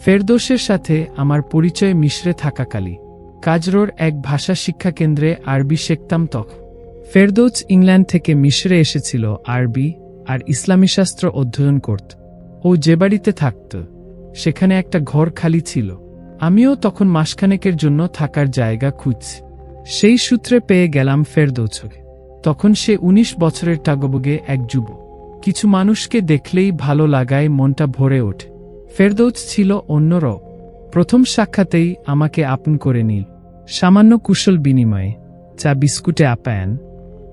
ফেরদোসের সাথে আমার পরিচয় মিশ্রে থাকাকালী। কাজরোর এক ভাষা শিক্ষা কেন্দ্রে আরবি শেখতাম তখন ফেরদৌস ইংল্যান্ড থেকে মিশরে এসেছিল আরবি আর ইসলামী শাস্ত্র অধ্যয়ন করত। ও যে বাড়িতে থাকত, সেখানে একটা ঘর খালি ছিল। আমিও তখন মাসখানেকের জন্য থাকার জায়গা খুঁজছি সেই সূত্রে পেয়ে গেলাম ফেরদৌছকে তখন সে ১৯ বছরের টাগবগে এক যুবক। কিছু মানুষকে দেখলেই ভালো লাগায় মনটা ভরে ওঠে। ফেরদৌস ছিল অন্যরক প্রথম সাক্ষাতেই আমাকে আপন করে নিল। সামান্য কুশল বিনিময়ে, চা, বিস্কুটে আপ্যায়ন,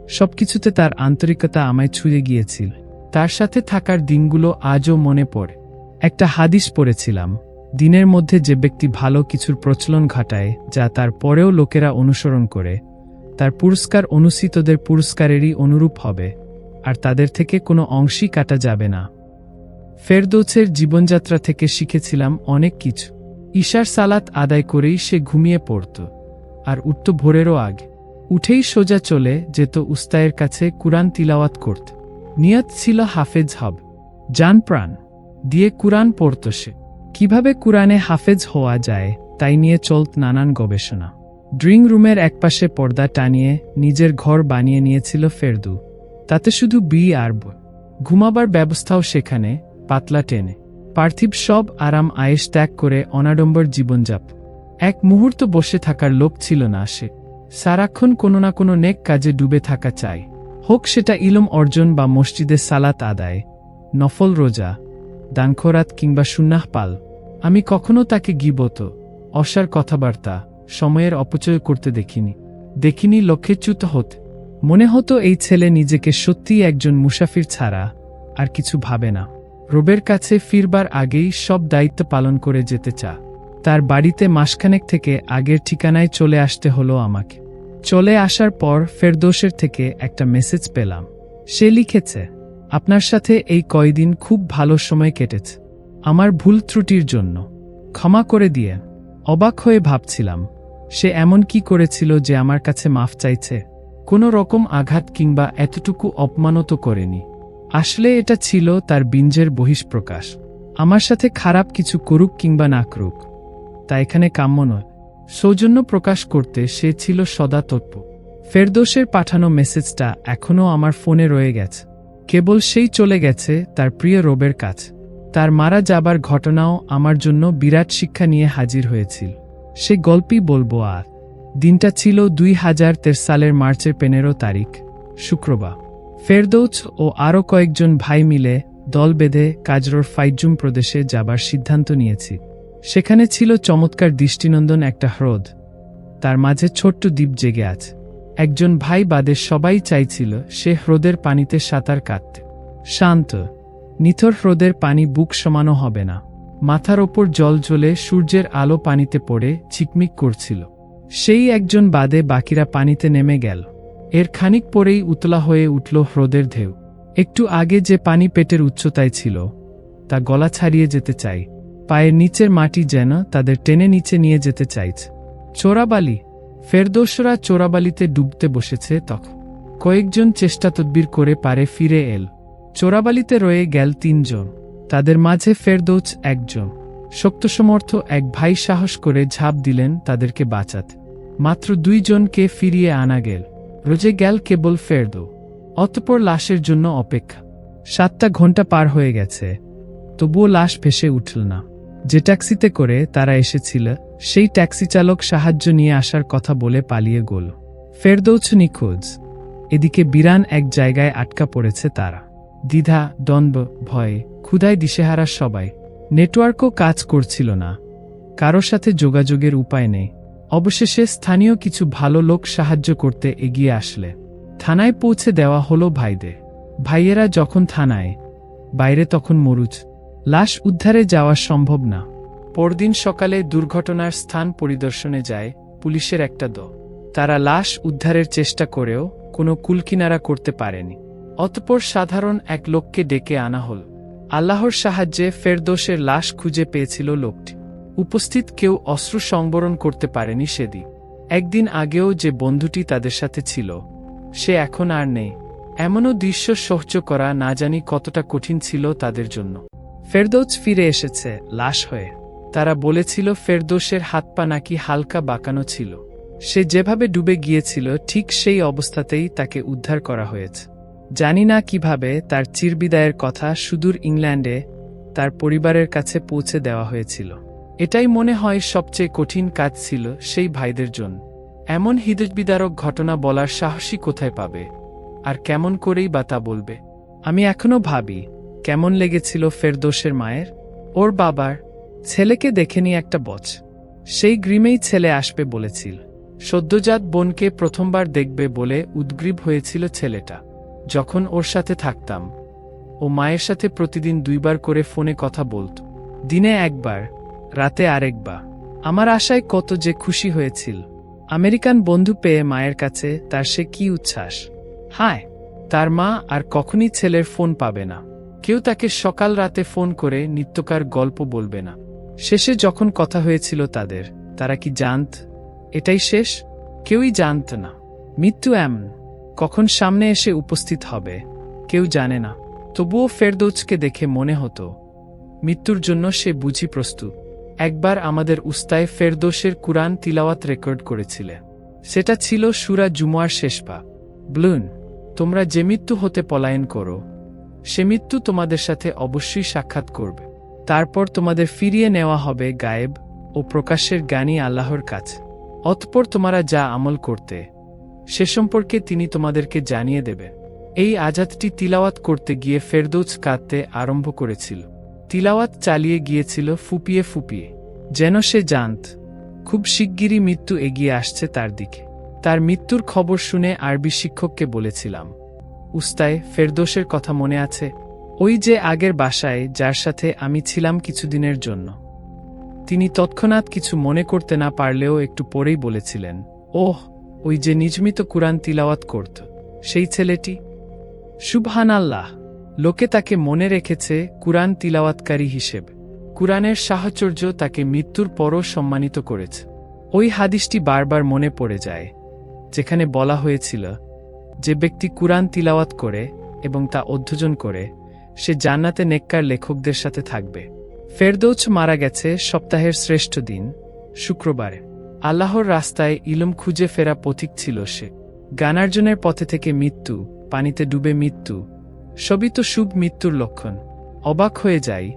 সবকিছুতে তার আন্তরিকতা আমায় ছুঁয়ে গিয়েছিল। তার সাথে থাকার দিনগুলো আজও মনে পড়ে। একটা হাদিস পড়েছিলাম, দিনের মধ্যে যে ব্যক্তি ভালো কিছুর প্রচলন ঘটায়, যা তার পরেও লোকেরা অনুসরণ করে, তার পুরস্কার অনুসিতদের পুরস্কারেরই অনুরূপ হবে, আর তাদের থেকে কোনো অংশই কাটা যাবে না। ফেরদৌসের জীবনযাত্রা থেকে শিখেছিলাম অনেক কিছু। ঈশার সালাত আদায় করেই সে ঘুমিয়ে পড়ত, আর উঠত ভোরেরও আগে। উঠেই সোজা চলে যেত উস্তায়ের কাছে কুরআন তিলাওয়াত করত। নিয়ত ছিল হাফেজ হব, জান প্রাণ দিয়ে কুরআন পড়ত সে। কীভাবে কুরআনে হাফেজ হওয়া যায় তাই নিয়ে চলত নানান গবেষণা। ড্রিং রুমের একপাশে পর্দা টানিয়ে নিজের ঘর বানিয়ে নিয়েছিল ফেরদু। তাতে শুধু বি আর ঘুমাবার ব্যবস্থাও সেখানে পাতলা টেনে। পার্থিব সব আরাম আয়েস ত্যাগ করে অনাডম্বর জীবনযাপ। এক মুহূর্ত বসে থাকার লোক ছিল না সে। সারাক্ষণ কোনো না কোনো নেক কাজে ডুবে থাকা চাই। হোক সেটা ইলম অর্জন বা মসজিদে সালাত আদায়, নফল রোজা দাংখরাত কিংবা সুন্নাহ পাল। আমি কখনো তাকে গিবত, অসার কথাবার্তা, সময়ের অপচয় করতে দেখিনি। দেখিনি লক্ষ্যচ্যুত হত। মনে হতো এই ছেলে নিজেকে সত্যিই একজন মুসাফির ছাড়া আর কিছু ভাবে না। রবের কাছে ফিরবার আগেই সব দায়িত্ব পালন করে যেতে চা। তার বাড়িতে মাসখানেক থেকে আগের ঠিকানায় চলে আসতে হলো আমাকে। চলে আসার পর ফেরদোসের থেকে একটা মেসেজ পেলাম। সে লিখেছে, আপনার সাথে এই কয়দিন খুব ভালো সময় কেটেছে। আমার ভুল ত্রুটির জন্য। ক্ষমা করে দিয়ে। অবাক হয়ে ভাবছিলাম, সে এমন কি করেছিল যে আমার কাছে মাফ চাইছে? কোনো রকম আঘাত কিংবা এতটুকু অপমানত করেনি। আসলে এটা ছিল তার বিঞ্জের বহিষ্প্রকাশ। আমার সাথে খারাপ কিছু করুক কিংবা না করুক, তা এখানে কাম্য নয়। সৌজন্য প্রকাশ করতে সে ছিল সদা তৎপ ফেরদোসের পাঠানো মেসেজটা এখনও আমার ফোনে রয়ে গেছে। কেবল সেই চলে গেছে তার প্রিয় রোবের কাছে। তার মারা যাবার ঘটনাও আমার জন্য বিরাট শিক্ষা নিয়ে হাজির হয়েছিল। সে গল্পই বলব আর। দিনটা ছিল দুই হাজার তের সালের মার্চের পনেরো তারিখ, শুক্রবার। ফেরদৌস ও আরও কয়েকজন ভাই মিলে দল বেঁধে কাজরোর ফাইজুম প্রদেশে যাবার সিদ্ধান্ত নিয়েছি। সেখানে ছিল চমৎকার দৃষ্টিনন্দন একটা হ্রদ। তার মাঝে ছোট্ট দ্বীপ জেগে আছে। একজন ভাই বাদে সবাই চাইছিল সে হ্রদের পানিতে সাঁতার কাটতে। শান্ত, নিথর হ্রদের পানি বুক সমানো হবে না। মাথার ওপর জল জ্বলে সূর্যের আলো পানিতে পড়ে চিকমিক করছিল। সেই একজন বাদে বাকিরা পানিতে নেমে গেল। এর খানিক পরেই উতলা হয়ে উঠল হ্রদের ঢেউ। একটু আগে যে পানি পেটের উচ্চতায় ছিল, তা গলা ছাড়িয়ে যেতে চাই। পায়ের নিচের মাটি যেন তাদের টেনে নিচে নিয়ে যেতে চাইছে। চোরাবালি, ফেরদোসরা চোরাবালিতে ডুবতে বসেছে তখন। কয়েকজন চেষ্টা তদবির করে পারে ফিরে এল। চোরাবালিতে রয়ে গেল তিনজন। তাদের মাঝে ফেরদৌস একজন। শক্তসমর্থ এক ভাই সাহস করে ঝাঁপ দিলেন তাদেরকে বাঁচাতে। মাত্র দুইজনকে ফিরিয়ে আনা গেল। রোজে গেল কেবল ফেরদৌ, অতপর লাশের জন্য অপেক্ষা। সাতটা ঘণ্টা পার হয়ে গেছে, তবুও লাশ ভেসে উঠল না। যে ট্যাক্সিতে করে তারা এসেছিল, সেই ট্যাক্সি চালক সাহায্য নিয়ে আসার কথা বলে পালিয়ে গোল। ফেরদৌছ নিখোঁজ, এদিকে বিরান এক জায়গায় আটকা পড়েছে তারা। দ্বিধা, দ্বন্দ্ব, ভয়ে, ক্ষুধায় দিশেহারা সবাই। নেটওয়ার্কও কাজ করছিল না কারও সাথে যোগাযোগের উপায় নেই। অবশেষে স্থানীয় কিছু ভালো লোক সাহায্য করতে এগিয়ে আসলে। থানায় পৌঁছে দেওয়া হলো ভাইদের। ভাইয়েরা যখন থানায়, বাইরে তখন মরুচ। লাশ উদ্ধারে যাওয়া সম্ভব না। পরদিন সকালে দুর্ঘটনার স্থান পরিদর্শনে যায় পুলিশের একটা দল তারা লাশ উদ্ধারের চেষ্টা করেও কোনো কুলকিনারা করতে পারেনি। অতপর সাধারণ এক লোককে ডেকে আনা হল। আল্লাহর সাহায্যে ফেরদোসের লাশ খুঁজে পেয়েছিল লোকটি। উপস্থিত কেউ অস্ত্র সংবরণ করতে পারেনি সেদিন। একদিন আগেও যে বন্ধুটি তাদের সাথে ছিল, সে এখন আর নেই। এমনও দৃশ্য সহ্য করা না জানি কতটা কঠিন ছিল তাদের জন্য। ফেরদৌস ফিরে এসেছে, লাশ হয়ে। তারা বলেছিল ফেরদোসের হাত পা নাকি হালকা বাঁকানো ছিল। সে যেভাবে ডুবে গিয়েছিল, ঠিক সেই অবস্থাতেই তাকে উদ্ধার করা হয়েছে। জানি না কীভাবে তার চিরবিদায়ের কথা সুদূর ইংল্যান্ডে তার পরিবারের কাছে পৌঁছে দেওয়া হয়েছিল। এটাই মনে হয় সবচেয়ে কঠিন কাজ ছিল সেই ভাইদের জন্য। এমন হৃদয়বিদারক ঘটনা বলার সাহসী কোথায় পাবে? আর কেমন করেই বা তা বলবে? আমি এখনও ভাবি, কেমন লেগেছিল ফেরদোসের মায়ের? ওর বাবার? ছেলেকে দেখেনি একটা বচ। সেই গ্রিমেই ছেলে আসবে বলেছিল। সদ্যজাত বোনকে প্রথমবার দেখবে বলে উদ্গ্রীব হয়েছিল ছেলেটা। যখন ওর সাথে থাকতাম। ও মায়ের সাথে প্রতিদিন দুইবার করে ফোনে কথা বলত। দিনে একবার। রাতে আরেকবার আমার আশায় কত যে খুশি হয়েছিল। আমেরিকান বন্ধু পেয়ে মায়ের কাছে তার সে কি উচ্ছ্বাস। হায়, তার মা আর কখনই ছেলের ফোন পাবে না। কেউ তাকে সকাল রাতে ফোন করে নিত্যকার গল্প বলবে না। শেষে যখন কথা হয়েছিল তাদের, তারা কি জানত? এটাই শেষ? কেউই জানত না। মৃত্যু এমন, কখন সামনে এসে উপস্থিত হবে? কেউ জানে না। তবুও ফেরদৌজকে দেখে মনে হতো, মৃত্যুর জন্য সে বুঝি প্রস্তুত। একবার আমাদের উস্তায় ফেরদোসের কুরআন তিলাওয়াত রেকর্ড করেছিলে। সেটা ছিল সুরা জুমুয়ার শেষ পা। ব্লুন, তোমরা যে মৃত্যু হতে পলায়ন করো, সে মৃত্যু তোমাদের সাথে অবশ্যই সাক্ষাৎ করবে। তারপর তোমাদের ফিরিয়ে নেওয়া হবে গায়েব ও প্রকাশের জ্ঞানী আল্লাহর কাছে। অতপর তোমরা যা আমল করতে, সে সম্পর্কে তিনি তোমাদেরকে জানিয়ে দেবে এই আজাদটি তিলাওয়াত করতে গিয়ে ফেরদৌজ কাঁদতে আরম্ভ করেছিল। তিলাওয়াত চালিয়ে গিয়েছিল ফুপিয়ে ফুপিয়ে। যেন সে জানত, খুব শিগগিরই মৃত্যু এগিয়ে আসছে তার দিকে। তার মৃত্যুর খবর শুনে আরবি শিক্ষককে বলেছিলাম, উস্তায়, ফেরদোসের কথা মনে আছে? ওই যে আগের বাসায় যার সাথে আমি ছিলাম কিছুদিনের জন্য। তিনি তৎক্ষণাৎ কিছু মনে করতে না পারলেও একটু পরেই বলেছিলেন, ওহ, ওই যে নিজমিত কুরআন তিলাওয়াত করত। সেই ছেলেটি? সুবহান আল্লাহ লোকে তাকে মনে রেখেছে কুরআন তিলাওয়াতকারী হিসেব। কুরআনের সাহচর্য তাকে মৃত্যুর পরও সম্মানিত করেছে। ওই হাদিসটি বারবার মনে পড়ে যায়, যেখানে বলা হয়েছিল, যে ব্যক্তি কুরআন তিলাওয়াত করে এবং তা অধ্যজন করে, সে জান্নাতে নেককার লেখকদের সাথে থাকবে। ফেরদৌছ মারা গেছে সপ্তাহের শ্রেষ্ঠ দিন, শুক্রবারে। আল্লাহর রাস্তায় ইলম খুঁজে ফেরা পথিক ছিল সে। গানার্জনের পথে থেকে মৃত্যু, পানিতে ডুবে মৃত্যু সবই তো শুভ মৃত্যুর লক্ষণ। অবাক হয়ে যাই।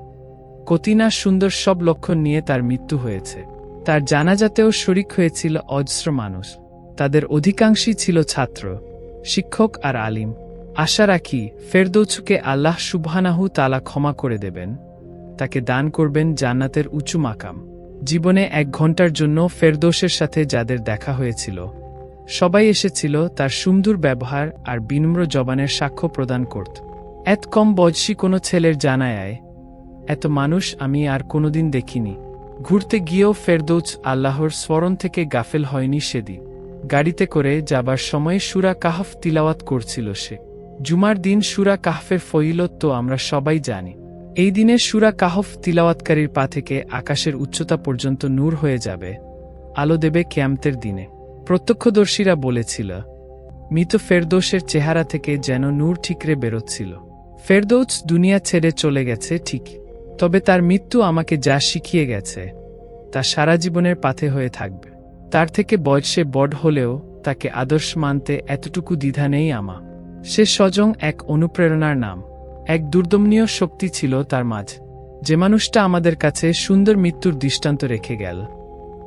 কতিনা সুন্দর সব লক্ষণ নিয়ে তার মৃত্যু হয়েছে। তার জানাজাতেও শরিক হয়েছিল অজস্র মানুষ। তাদের অধিকাংশই ছিল ছাত্র, শিক্ষক আর আলিম। আশা রাখি ফেরদৌছুকে আল্লাহ সুবহানাহু তালা ক্ষমা করে দেবেন। তাকে দান করবেন জান্নাতের উঁচু মাকাম। জীবনে এক ঘণ্টার জন্য ফেরদৌসের সাথে যাদের দেখা হয়েছিল। সবাই এসেছিল তার সুন্দর ব্যবহার আর বিনম্র জবানের সাক্ষ্য প্রদান করত। এত কম বয়সী কোনো ছেলের জানায় এত মানুষ আমি আর কোনোদিন দেখিনি। ঘুরতে গিয়েও ফেরদৌচ আল্লাহর স্মরণ থেকে গাফেল হয়নি সেদিন। গাড়িতে করে যাবার সময়ে সুরা কাহফ তিলাওয়াত করছিল সে। জুমার দিন সুরা কাহফের ফইলত তো আমরা সবাই জানি। এই দিনে সুরা কাহফ তিলাওয়াতকারীর পা থেকে আকাশের উচ্চতা পর্যন্ত নূর হয়ে যাবে। আলো দেবে ক্যাম্পের দিনে। প্রত্যক্ষদর্শীরা বলেছিল, মৃত ফেরদৌসের চেহারা থেকে যেন নূর ঠিকরে বেরোচ্ছিল। ফেরদৌস দুনিয়া ছেড়ে চলে গেছে ঠিক, তবে তার মৃত্যু আমাকে যা শিখিয়ে গেছে, তা সারা জীবনের পাথে হয়ে থাকবে। তার থেকে বয়সে বড় হলেও তাকে আদর্শ মানতে এতটুকু দ্বিধা নেই আমা। সে স্বজং এক অনুপ্রেরণার নাম, এক দুর্দমনীয় শক্তি ছিল তার মাঝ। যে মানুষটা আমাদের কাছে সুন্দর মৃত্যুর দৃষ্টান্ত রেখে গেল।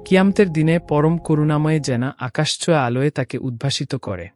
কিয়ামতের দিনে পরম করুণাময়ে যেন আকাশছোয়া আলোয় তাকে উদ্ভাসিত করে।